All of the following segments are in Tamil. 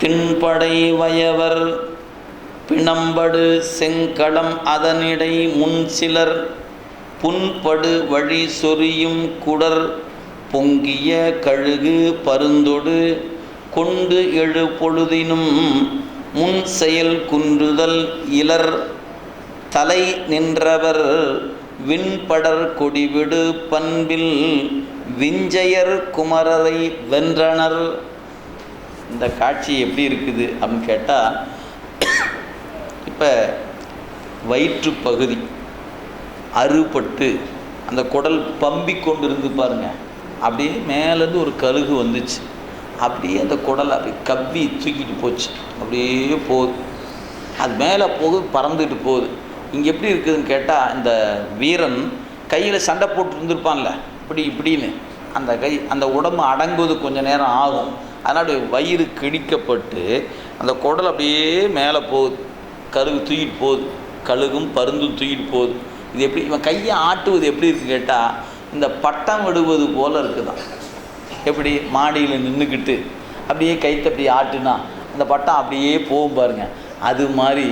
திண்படை வயவர் பிணம்படு செங்கடம் அதனிடை முன் சிலர் புண்படு வழி சொரியும் குடர் பொங்கிய கழுகு பருந்தொடு கொண்டு எழு பொழுதினும் முன் செயல் குன்றுதல் இலர் தலை நின்றவர் விண்படர் கொடிவிடு பண்பில் விஞ்சையர் குமரரை வென்றனர் இந்த காட்சி எப்படி இருக்குது அப்படின்னு கேட்டால் இப்போ வயிற்று பகுதி அறுபட்டு அந்த குடல் பம்பி கொண்டு இருந்து பாருங்கள் அப்படியே மேலேருந்து ஒரு கழுகு வந்துச்சு. அப்படியே அந்த குடலை அப்படியே கவ்வி தூக்கிட்டு போச்சு. அப்படியே போகுது. அது மேலே போகுது பறந்துட்டு போகுது. இங்கே எப்படி இருக்குதுன்னு கேட்டால் இந்த வீரன் கையில் சண்டை போட்டு இருந்திருப்பான்ல இப்படி இப்படின்னு. அந்த கை அந்த உடம்பு அடங்குவது கொஞ்சம் நேரம் ஆகும். அதனால் வயிறு கிழிக்கப்பட்டு அந்த குடல் அப்படியே மேலே போகுது. கழுகு தூக்கிட்டு போகுது. கழுகும் பருந்தும் தூக்கிட்டு போகுது. இது எப்படி இவன் கையை ஆட்டுவது எப்படி இருக்குன்னு கேட்டால் இந்த பட்டம் விடுவது போல் இருக்குதான். எப்படி மாடியில் நின்றுக்கிட்டு அப்படியே கைத்தை அப்படி ஆட்டுனா அந்த பட்டம் அப்படியே போகும் பாருங்க. அது மாதிரி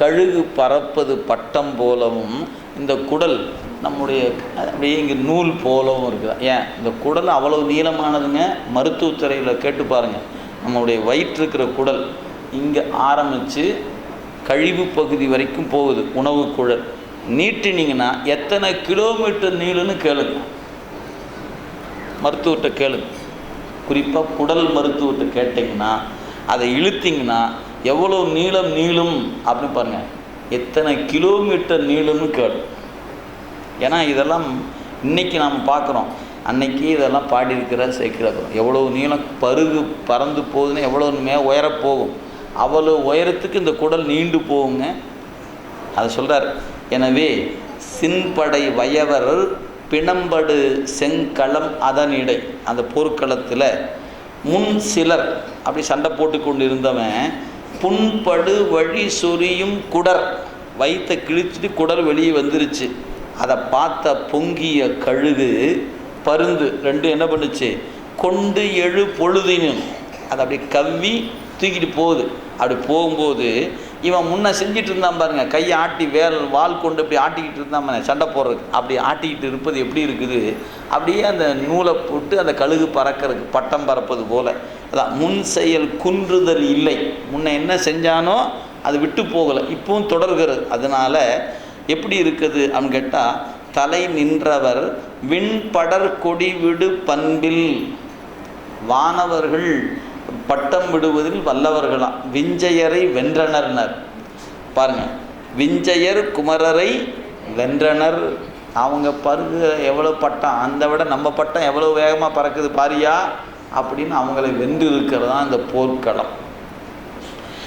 கழுகு பறப்பது பட்டம் போலவும் இந்த குடல் நம்முடைய அப்படியே இங்கே நூல் போலவும் இருக்குது. ஏன்? இந்த குடல் அவ்வளவு நீளமானதுங்க. மருத்துவத்துறையில் கேட்டு பாருங்கள் நம்மளுடைய வயிற்றுக்கிற குடல் இங்கே ஆரம்பித்து கழிவு பகுதி வரைக்கும் போகுது உணவு குழல். நீட்டினீங்கன்னா எத்தனை கிலோமீட்டர் நீளுன்னு கேளுங்க. மருத்துவர்கிட்ட கேளுங்க. குறிப்பாக குடல் மருத்துவர்கிட்ட கேட்டிங்கன்னா அதை இழுத்திங்கன்னா எவ்வளோ நீளம் நீளும் அப்படின்னு பாருங்கள் எத்தனை கிலோமீட்டர் நீளும்னு கேடும் ஏன்னா இதெல்லாம் இன்னைக்கு நாம் பார்க்குறோம். அன்னைக்கு இதெல்லாம் பாடியிருக்கிற சேர்க்கிறோம் எவ்வளோ நீளம் பருகு பறந்து போகுதுன்னு எவ்வளோ மே போகும். அவ்வளோ உயரத்துக்கு இந்த குடல் நீண்டு போகுங்க. அதை சொல்கிறார் எனவே சின்படை வயவர் பிணம்படு செங்களம் அதனிடை அந்த போர்க்களத்தில் முன் சிலர் அப்படி சண்டை போட்டு கொண்டு இருந்தவன் புண்படு வழி சொரியும் குடர். வயிற்றை கிழிச்சிட்டு குடல் வெளியே வந்துருச்சு. அதை பார்த்த பொங்கிய கழுகு பருந்து. ரெண்டும் என்ன பண்ணுச்சு? கொண்டு எழு பொழுதினும். அதை அப்படி கவ்வி தூக்கிட்டு போகுது. அப்படி போகும்போது இவன் முன்ன செஞ்சிட்டு இருந்தான் பாருங்க கையை ஆட்டி வேல் வால் கொண்டு இப்படி ஆட்டிக்கிட்டு இருந்தான் சண்டை போடுறதுக்கு. அப்படி ஆட்டிக்கிட்டு இருப்பது எப்படி இருக்குது? அப்படியே அந்த நூலை போட்டு அந்த கழுகு பறக்கிறதுக்கு பட்டம் பறப்பது போல். அதான் முன் செயல் குன்றுதல் இல்லை. முன்ன என்ன செஞ்சானோ அது விட்டு போகலை. இப்பவும் தொடர்கிறது. அதனால் எப்படி இருக்குது அப்படின்னு கேட்டால் தலை நின்றவர் விண்படர் கொடி விடு பண்பில். வானவர்கள் பட்டம் விடுவதில் வல்லவர்களாம் விஞ்சையரை வென்றனர்னர். பாருங்கள் விஞ்சையர் குமரரை வென்றனர். அவங்க பருகு எவ்வளோ பட்டம்? அந்த விட நம்ம பட்டம் எவ்வளோ வேகமாக பறக்குது பாரியா? அப்படின்னு அவங்களை வென்று இருக்கிறது தான் இந்த போர்க்களம்.